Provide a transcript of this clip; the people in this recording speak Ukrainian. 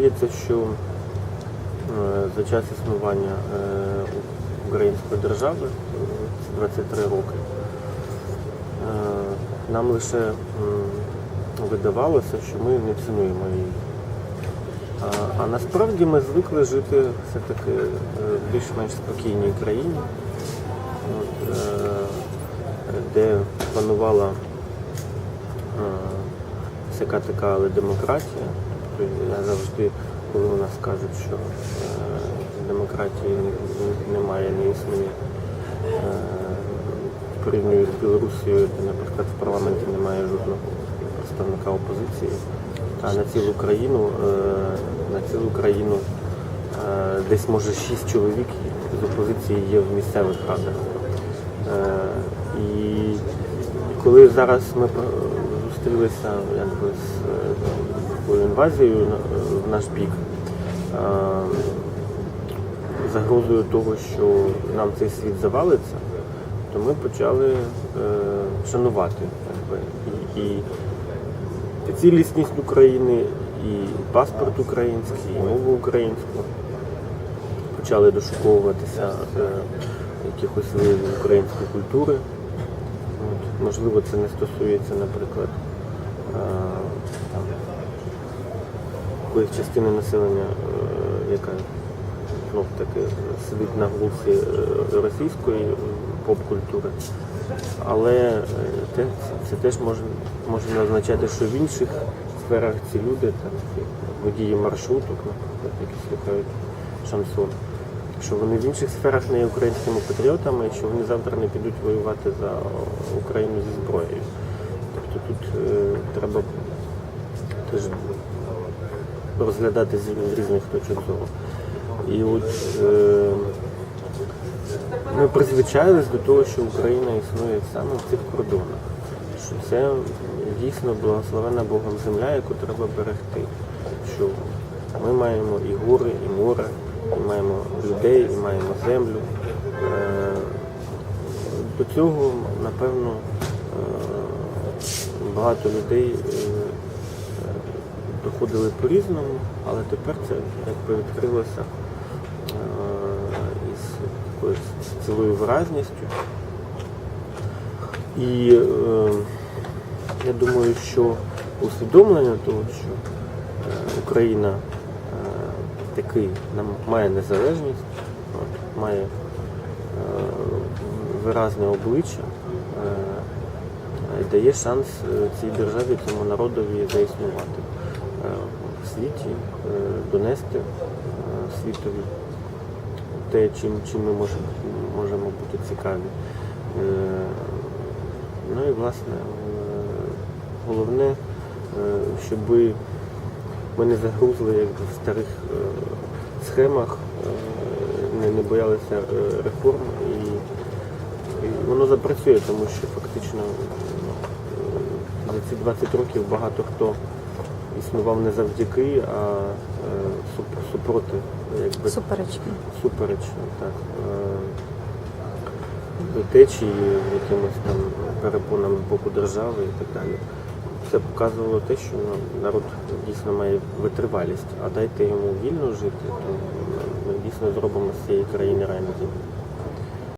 Здається, що е, за час існування е, української держави, е, 23 роки, е, нам лише видавалося, що ми не цінуємо її. А, насправді ми звикли жити все-таки в більш-менш спокійній країні, де панувала всяка така демократія. Я завжди, коли у нас кажуть, що е, демократії немає, не існує, е, порівнюю з Білорусією, де, наприклад, в парламенті немає жодного представника опозиції, а на цілу країну, е, на цілу країну десь може шість чоловік з опозиції є в місцевих радах. І коли зараз ми зустрілися якби, з е, такою в наш бік, е, загрозою того, що нам цей світ завалиться, то ми почали е, шанувати і, і цілісність України, і паспорт український, і мову українську. Почали дошуковуватися е, якихось виявів української культури. Можливо, це не стосується, наприклад, е, там, якоїсь частини населення, е, яка знов таки сидить на глузі е, російської е, поп-культури. Але е, те, це теж може, може означати, що в інших сферах ці люди, там, водії маршруток, наприклад, які слухають шансон, що вони в інших сферах не є українськими патріотами, і що вони завтра не підуть воювати за Україну зі зброєю. Тобто тут е, треба теж розглядати з різних точок зору. І от е, ми призвичайлись до того, що Україна існує саме в цих кордонах. Що це дійсно благословена Богом земля, яку треба берегти. Що ми маємо і гори, і море, і маємо людей, і маємо землю. Е, До цього, напевно, е, багато людей е, доходили по-різному, але тепер це якби відкрилося е, із такою цілою виразністю. І е, я думаю, що усвідомлення того, що е, Україна е, таки має незалежність, має виразне обличчя, е, дає шанс цій державі, цьому народові заіснувати в світі, е, донести е, світові те, чим, чим ми можемо, можемо бути цікаві. Е, Ну і власне е, головне, е, щоб ми не загрузли як в старих е, схемах, е, не, боялися е, реформ і, і воно запрацює, тому що фактично е, за ці 20 років багато хто існував не завдяки, а е, супроти якби, Суперечки. супереч так, е, течії, якимось там перепонам з боку держави і так далі. Це показувало те, що народ дійсно має витривалість, а дайте йому вільно жити, то ми дійсно зробимо з цієї країни рай на землі.